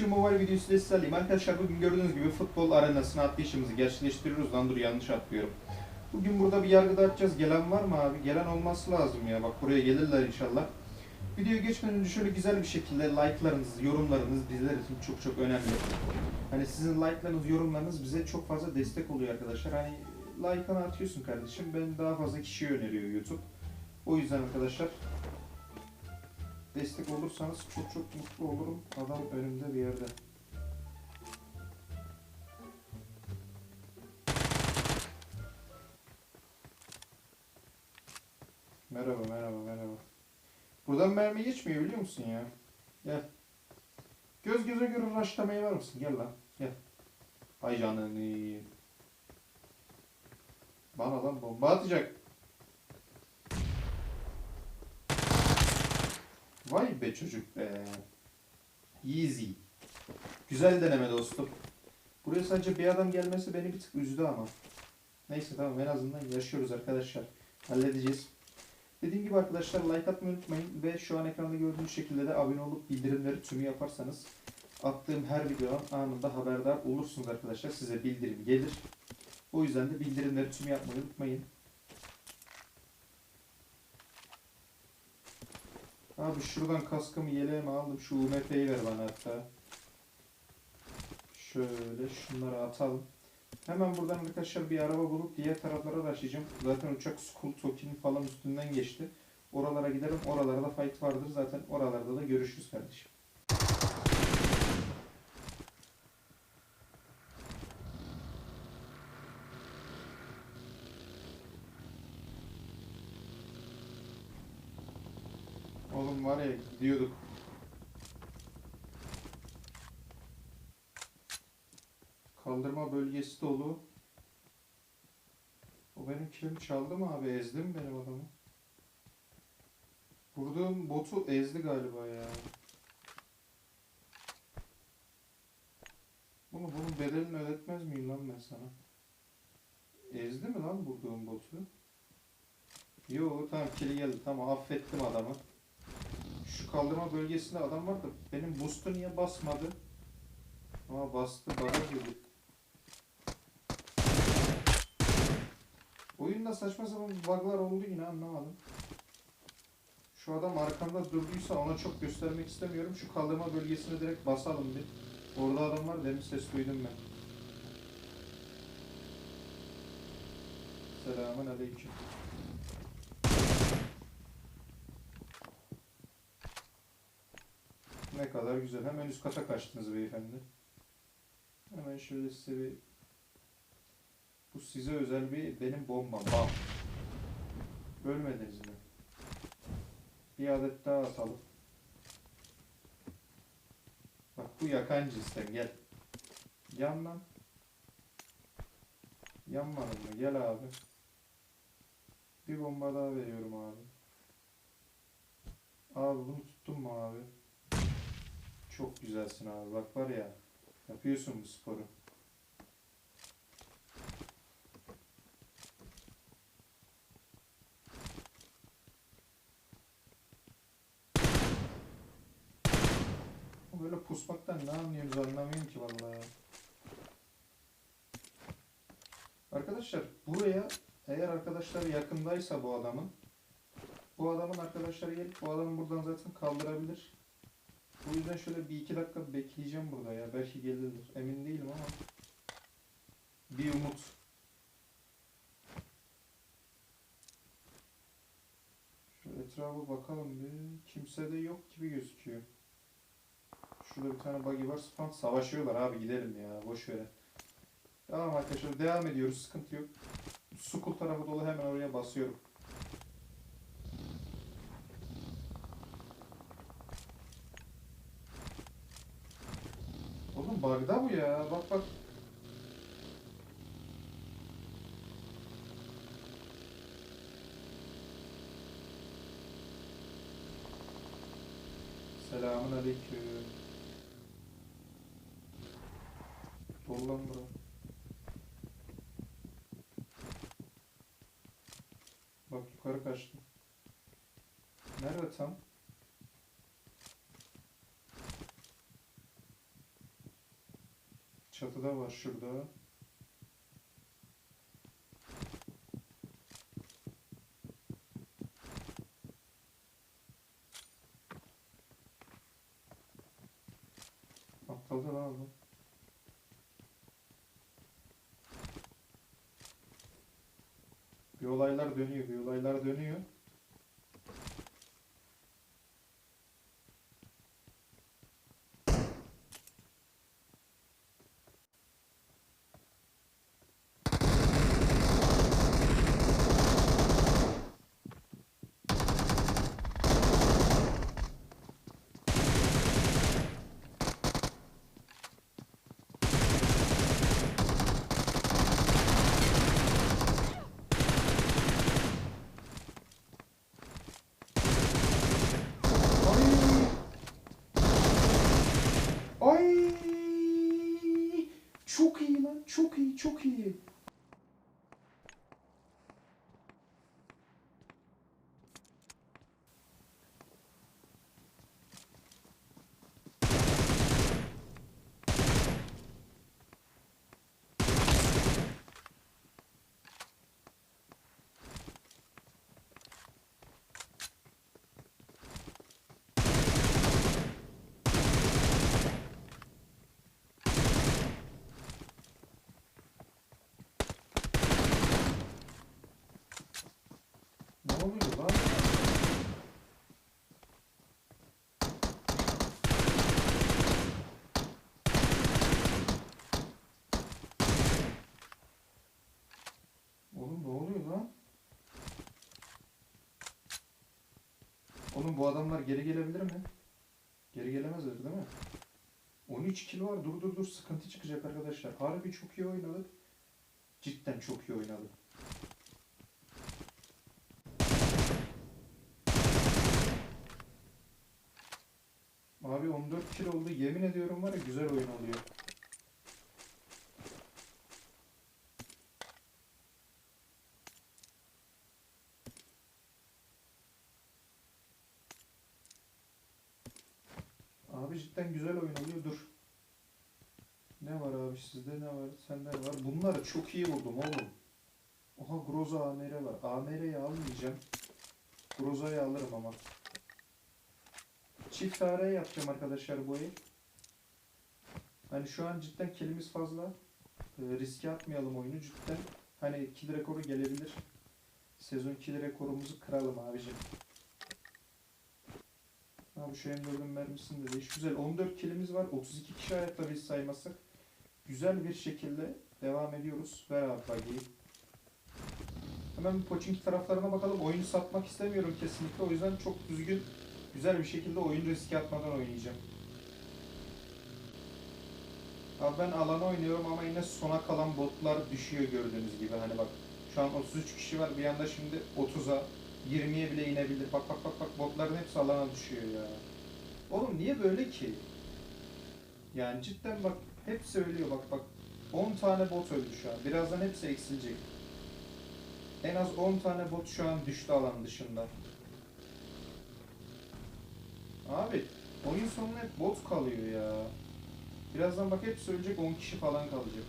PUBG Mobile videosu ile sizlerleyim. Arkadaşlar bugün gördüğünüz gibi futbol arenasına atlayışımızı gerçekleştiriyoruz. Lan dur yanlış atlıyorum. Bugün burada bir yargı dağıtacağız. Gelen var mı abi? Gelen olması lazım ya. Bak buraya gelirler inşallah. Videoya geçmeden önce şöyle güzel bir şekilde like'larınız, yorumlarınız bizler için çok çok önemli. Hani sizin like'larınız, yorumlarınız bize çok fazla destek oluyor arkadaşlar. Hani like'ını atıyorsun kardeşim. Ben daha fazla kişiye öneriyor YouTube. O yüzden arkadaşlar destek olursanız çok çok mutlu olurum. Adam önümde bir yerde. Merhaba, merhaba, merhaba. Buradan mermi geçmiyor biliyor musun ya? Gel. Göz göze göre raşlamaya var mısın? Gel lan. Gel. Ay canını. Bana lan bomba atacak. Vay be çocuk be. Easy. Güzel deneme dostum. Buraya sadece bir adam gelmesi beni bir tık üzdü ama. Neyse tamam en azından yaşıyoruz arkadaşlar. Halledeceğiz. Dediğim gibi arkadaşlar like atmayı unutmayın ve şu an ekranda gördüğünüz şekilde de abone olup bildirimleri tümü yaparsanız attığım her videodan anında haberdar olursunuz arkadaşlar. Size bildirim gelir. O yüzden de bildirimleri tümü yapmayı unutmayın. Abi şuradan kaskımı yeleğimi aldım. Şu UMP'yi ver bana hatta. Şöyle şunları atalım. Hemen buradan arkadaşlar bir araba bulup diğer taraflara taşıyacağım. Zaten uçak Skull Toki'nin falan üstünden geçti. Oralara giderim. Oralarda fight vardır. Zaten oralarda da görüşürüz kardeşim. Ya gidiyorduk. Kaldırma bölgesi dolu. O benim kilimi çaldı mı abi? Ezdi mi benim adamı? Vurduğum botu ezdi galiba ya. Bunu bunun bedelini ödetmez miyim lan ben sana? Ezdi mi lan vurduğum botu? Yo tamam kili geldi tamam affettim adamı. Şu kaldırma bölgesinde adam var da benim boost'u niye basmadı? Ama bastı bana gibi. Oyunda saçma sapan bug'lar oldu yine anlamadım. Şu adam arkamda durduysa ona çok göstermek istemiyorum. Şu kaldırma bölgesine direkt basalım bir. Orada adam var demin ses duydum ben. Selamun aleyküm. Ne kadar güzel. Hemen üst kata kaçtınız beyefendi. Hemen şöyle size bir... Bu size özel bir benim bombam. Bam. Bölmediniz mi? Bir adet daha atalım. Bak bu yakan cinsten gel. Yan lan. Yanmadın mı? Gel abi. Bir bomba daha veriyorum abi. Abi bunu tuttun mu abi? Çok güzelsin abi. Bak var ya. Yapıyorsun bu sporu. Böyle pusmaktan ne anlıyoruz anlamıyorum ki vallahi. Arkadaşlar buraya eğer arkadaşlar yakındaysa bu adamın bu adamın arkadaşları gelip bu adamı buradan zaten kaldırabilir. O yüzden şöyle bir iki dakika bekleyeceğim burada ya. Belki gelirler. Emin değilim ama. Bir umut. Şöyle etrafa bakalım bir. Kimse de yok gibi gözüküyor. Şurada bir tane buggy var. Spam savaşıyorlar abi gidelim ya. Boş verin. Tamam arkadaşlar devam ediyoruz. Sıkıntı yok. Sukul tarafı dolu hemen oraya basıyorum. Bug'da bu ya. Bak bak. Selamun aleyküm. Dolu lan bura. Bak yukarı kaçtı. Nerede tam? Çatıda var şurada. Atladı lan adam. Bir olaylar dönüyor, bir olaylar dönüyor. Çok iyi çok iyi, çok iyi. Ne oluyor lan? Oğlum ne oluyor lan? Oğlum bu adamlar geri gelebilir mi? Geri gelemezler değil mi? 13 kilo var. Dur dur dur. Sıkıntı çıkacak arkadaşlar. Harbi çok iyi oynadık. Cidden çok iyi oynadık. Abi 14 kilo oldu. Yemin ediyorum var ya güzel oyun oluyor. Abi cidden güzel oyun oluyor. Dur. Ne var abi sizde ne var? Sende var? Bunları çok iyi vurdum oğlum. Oha Groza AMR var. AMR'yi almayacağım. Groza'yı alırım ama. Çift AR yapacağım arkadaşlar bu el. Hani şu an cidden kilimiz fazla. Ee, riske atmayalım oyunu cidden. Hani kill rekoru gelebilir. Sezon kill rekorumuzu kıralım abicim. Abi şu M4'ün mermisini de. Güzel 14 kilimiz var. 32 kişi hayatta biz saymazsak. Güzel bir şekilde devam ediyoruz. Ver abi. Hemen bir Pochinki taraflarına bakalım. Oyunu satmak istemiyorum kesinlikle. O yüzden çok düzgün, güzel bir şekilde oyun riske atmadan oynayacağım. Abi ben alana oynuyorum ama yine sona kalan botlar düşüyor gördüğünüz gibi. Hani bak şu an 33 kişi var. Bir anda şimdi 30'a 20'ye bile inebilir. Bak bak bak bak botların hepsi alana düşüyor ya. Oğlum niye böyle ki? Yani cidden bak hepsi ölüyor bak bak. 10 tane bot öldü şu an. Birazdan hepsi eksilecek. En az 10 tane bot şu an düştü alan dışında. Abi oyun sonunda hep bot kalıyor ya. Birazdan bak hepsi ölecek 10 kişi falan kalacak.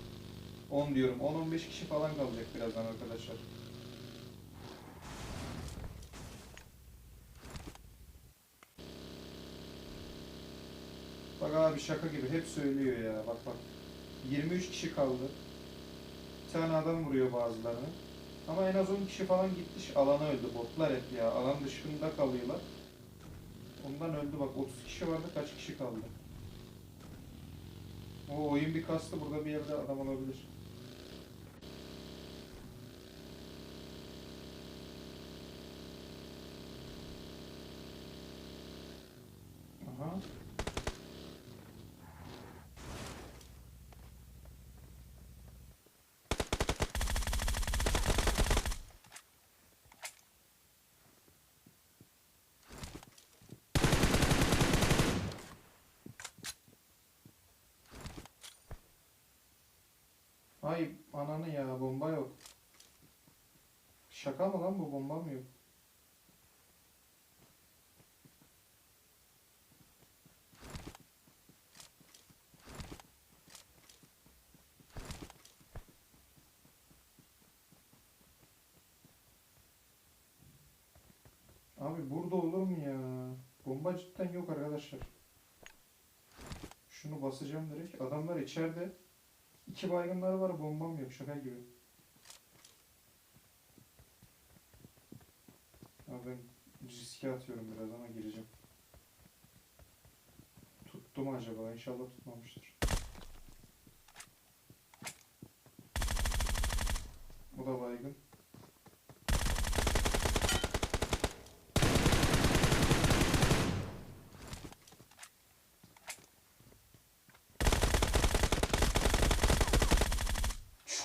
10 diyorum 10-15 kişi falan kalacak birazdan arkadaşlar. Bak abi şaka gibi hep söylüyor ya bak bak. 23 kişi kaldı. Bir tane adam vuruyor bazılarını. Ama en az 10 kişi falan gitti alana öldü botlar hep ya. Alan dışında kalıyorlar. Ondan öldü bak 30 kişi vardı kaç kişi kaldı. O oyun bir kastı burada bir yerde adam olabilir. Ananı ya bomba yok. Şaka mı lan bu bomba mı yok? Abi burada olur mu ya? Bomba cidden yok arkadaşlar. Şunu basacağım direkt. Adamlar içeride. İki baygınları var bombam yok şaka gibi. Abi ben riske atıyorum biraz ama gireceğim. Tuttu mu acaba? İnşallah tutmamıştır. Bu da baygın.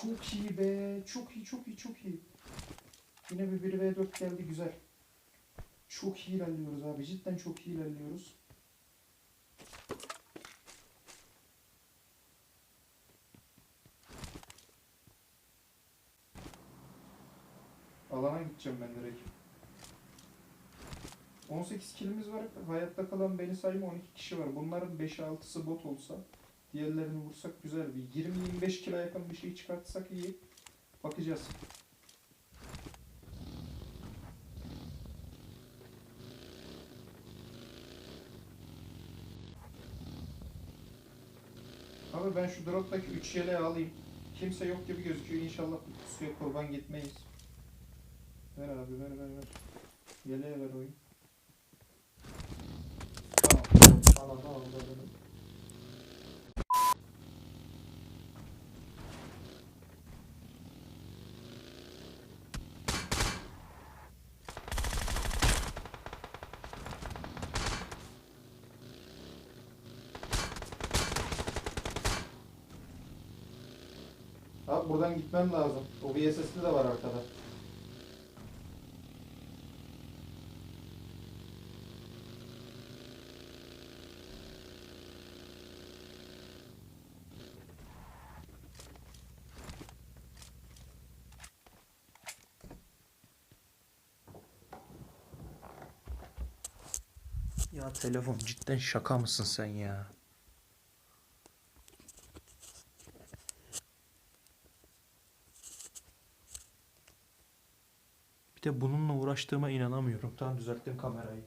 Çok iyi be. Çok iyi, çok iyi, çok iyi. Yine bir 1v4 geldi güzel. Çok iyi ilerliyoruz abi. Cidden çok iyi ilerliyoruz. Alana gideceğim ben direkt. 18 kilimiz var. Hayatta kalan beni sayma 12 kişi var. Bunların 5-6'sı bot olsa diğerlerini vursak güzel bir 20-25 kilo yakın bir şey çıkartsak iyi. Bakacağız. Abi ben şu droptaki 3 yeleği alayım. Kimse yok gibi gözüküyor. İnşallah bu pusuya kurban gitmeyiz. Ver abi ver ver ver. Yeleğe ver oyun. Tamam. Tamam tamam. Buradan gitmem lazım. O VSS'li de var arkada. Ya telefon cidden şaka mısın sen ya? De bununla uğraştığıma inanamıyorum. Tamam düzelttim kamerayı.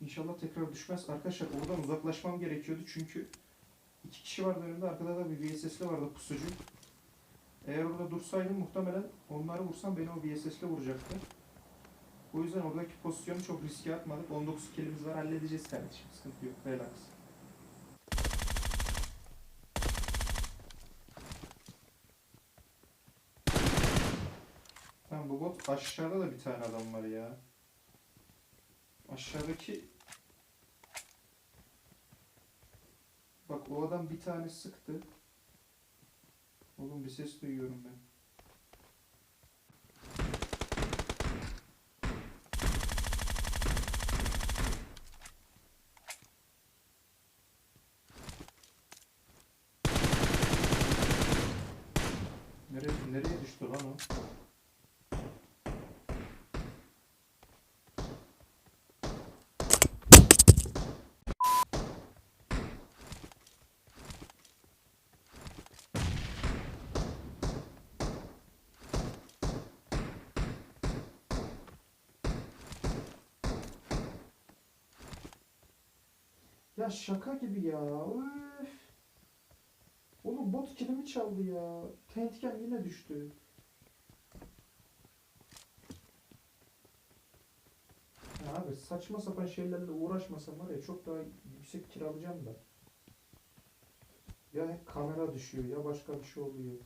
İnşallah tekrar düşmez. Arkadaşlar oradan uzaklaşmam gerekiyordu çünkü iki kişi vardı önümde. Arkada da bir VSS'li vardı pusucu. Eğer orada dursaydım muhtemelen onları vursam beni o VSS'le vuracaktı. O yüzden oradaki pozisyonu çok riske atmadık. 19 kilimiz var halledeceğiz kardeşim. Sıkıntı yok. Relax. Bu bot aşağıda da bir tane adam var ya. Aşağıdaki Bak o adam bir tane sıktı. Oğlum bir ses duyuyorum ben. Nereye, nereye düştü lan o? Ya şaka gibi ya. Öf. Oğlum bot kilimi çaldı ya. Tentken yine düştü. Ya abi saçma sapan şeylerle uğraşmasam var ya çok daha yüksek kiralayacağım da. Ya kamera düşüyor ya başka bir şey oluyor.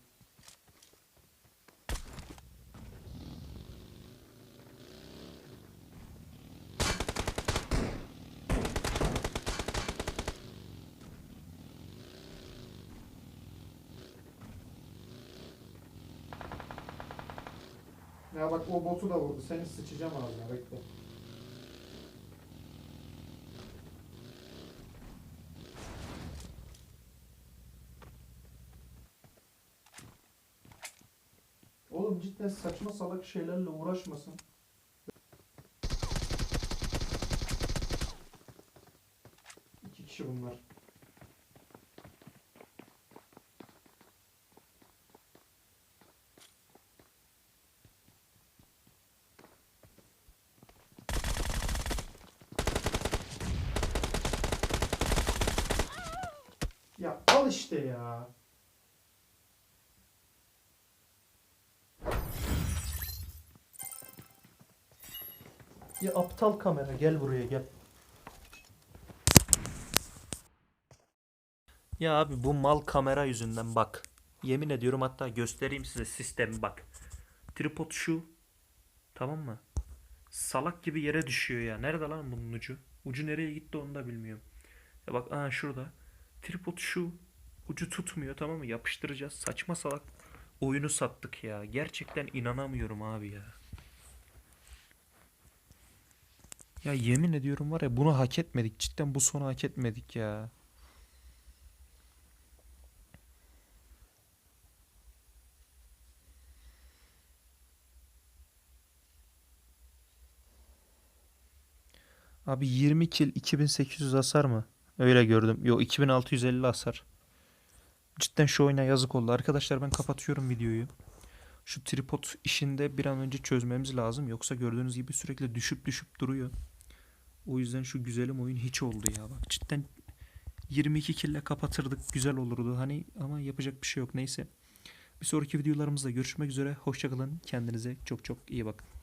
Ya bak o botu da vurdu. Seni sıçacağım ağzına bekle. Oğlum cidden saçma salak şeylerle uğraşmasın. İki kişi bunlar. İşte ya. Ya aptal kamera gel buraya gel. Ya abi bu mal kamera yüzünden bak. Yemin ediyorum hatta göstereyim size sistemi bak. Tripod şu. Tamam mı? Salak gibi yere düşüyor ya. Nerede lan bunun ucu? Ucu nereye gitti onu da bilmiyorum. Ya bak aa şurada. Tripod şu. Ucu tutmuyor tamam mı? Yapıştıracağız. Saçma salak oyunu sattık ya. Gerçekten inanamıyorum abi ya. Ya yemin ediyorum var ya bunu hak etmedik. Cidden bu sonu hak etmedik ya. Abi 20 kill 2800 hasar mı? Öyle gördüm. Yo 2650 hasar. Cidden şu oyuna yazık oldu. Arkadaşlar ben kapatıyorum videoyu. Şu tripod işinde bir an önce çözmemiz lazım. Yoksa gördüğünüz gibi sürekli düşüp düşüp duruyor. O yüzden şu güzelim oyun hiç oldu ya. Bak cidden 22 kille kapatırdık. Güzel olurdu hani ama yapacak bir şey yok. Neyse. Bir sonraki videolarımızda görüşmek üzere. Hoşçakalın. Kendinize çok çok iyi bakın.